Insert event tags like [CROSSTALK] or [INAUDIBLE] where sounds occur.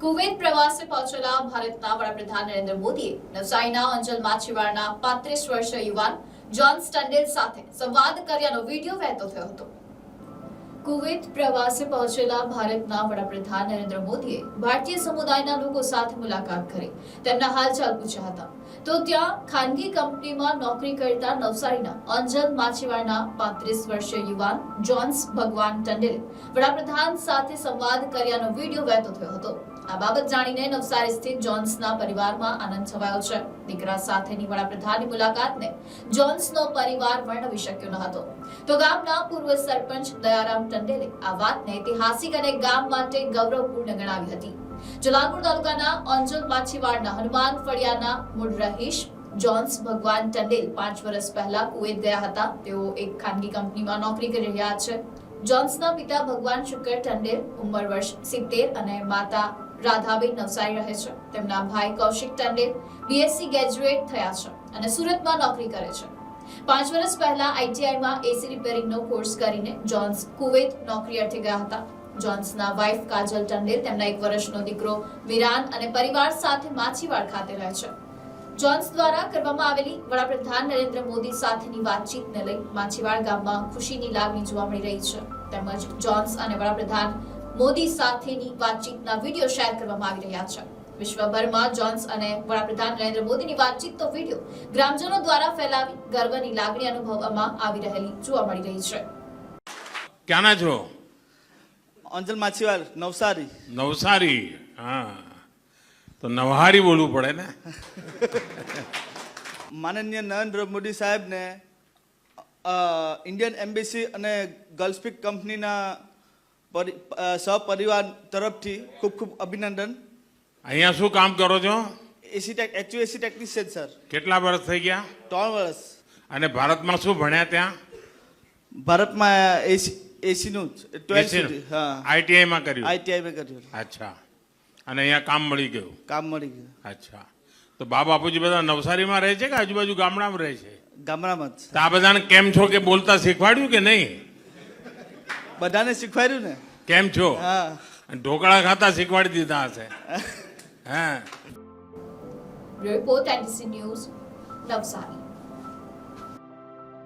Kuwait પ્રવાસે પહોંચેલા ભારતના વડાપ્રધાન નરેન્દ્ર મોદીએ નવસારીના અંજલ માછીવાડના પાંત્રીસ વર્ષીય યુવાન જોન સ્ટન્ડેલ સાથે સંવાદ કર્યાનો વીડિયો વહેતો થયો હતો. કુવૈત પ્રવાસે પહોંચેલા ભારતના વડાપ્રધાન નરેન્દ્ર મોદીએ ભારતીય સમુદાયના લોકો સાથે મુલાકાત કરી. તેમના હાલચાલ પૂછ્યા હતા. તો ત્યાં ખાનગી કંપનીમાં નોકરી કરતા નવસારીના અંજલ માછીવાડના પાંત્રીસ વર્ષીય યુવાન જોન્સ ભગવાન ટંડેલે વડાપ્રધાન સાથે સંવાદ કર્યાનો વીડિયો વહેતો થયો હતો. આ બાબત જાણીને નવસારી સ્થિત જોન્સના પરિવારમાં આનંદ છવાયો છે. દીકરા સાથેની વડાપ્રધાનની મુલાકાતને જોન્સનો પરિવાર વર્ણવી શક્યો ન હતો. તો ગામના પૂર્વ સરપંચ દયારામ ટંડેલે આ વાતને ઐતિહાસિક અને ગામ માટે ગૌરવપૂર્ણ ગણાવી હતી. જલાલપુર તાલુકાના અંજલ માછીવાડના હનુમાન ફળિયાના મૂળ રહીશ જોન્સ ભગવાન ટંડેલ પાંચ વર્ષ પહેલા કુવેત ગયા હતા. તેઓ એક ખાનગી કંપનીમાં નોકરી કરી રહ્યા છે. જોન્સના પિતા ભગવાન શુકર ટંડેલ ઉંમર વર્ષ સિત્તેર અને માતા રાધાબેન નવસારી રહે છે. તેમના ભાઈ કૌશિક ટંડેલ બીએસસી ગ્રેજ્યુએટ થયા છે અને સુરતમાં નોકરી કરે છે. પાંચ વર્ષ પહેલા આઈટીઆઈમાં એસી રિપેરિંગનો કોર્સ કરીને જોન્સ કુવેત નોકરી અર્થે ગયા હતા. જોન્સના વાઇફ કાજલ ટંડેલ તેમના એક વર્ષનો દીકરો વિરાન અને પરિવાર સાથે માછીવાડ ખાતે રહે છે. જોન્સ દ્વારા કરવામાં આવેલી વડાપ્રધાન નરેન્દ્ર મોદી સાથેની વાતચીતને લઈ માછીવાડ ગામમાં ખુશીની લાગણી જોવા મળી રહી છે. તેમજ જોન્સ અને વડાપ્રધાન મોદી સાથેની વાતચીતના વીડિયો શેર કરવામાં આવી રહ્યા છે. વિશ્વભરમાં જોન્સ અને વડાપ્રધાન નરેન્દ્ર મોદીની વાતચીતનો વીડિયો ગ્રામજનો દ્વારા ફેલાવી ગર્વની લાગણી અનુભવવામાં આવી રહેલી જોવા મળી રહી છે. ક્યાંના છો? અંજલ માછીવાર નવસારી. નવસારી હા. તો નવહારી બોલવું પડે ને? [LAUGHS] માનનીય નરેન્દ્ર મોદી સાહેબને ઇન્ડિયન એમ્બેસી અને ગલ્ફપીક કંપનીના પરી સહપરિવાર તરફથી ખૂબ ખૂબ અભિનંદન. અહીંયા શું કામ કરો છો? AC tech HVAC technician sir કેટલા વર્ષ થઈ ગયા? ત્રણ વર્ષ. અને ભારતમાં શું ભણ્યા ત્યાં? ભારતમાં એસી એસીનું જ ટ્વેલ્થ એસી હા. આઈટીઆઈમાં કર્યું? આઈટીઆઈમાં કર્યું. અચ્છા. અને અહીંયા કામ મળી ગયું? કામ મળી ગયું. અચ્છા. તો બા બાપુજી બધા નવસારીમાં રહે છે કે આજુબાજુ ગામડામાં રહે છે? ગામડામાં જ તો આ બધાને કેમ છો કે બોલતા શીખવાડ્યું કે નહીં? બધાને શીખવાડ્યું ને? કેમ છો? હા. અને ઢોકળા ખાતા શીખવાડી દીધા હશે. [LAUGHS] હા રિપોર્ટ એનડીસી ન્યૂઝ નવસારી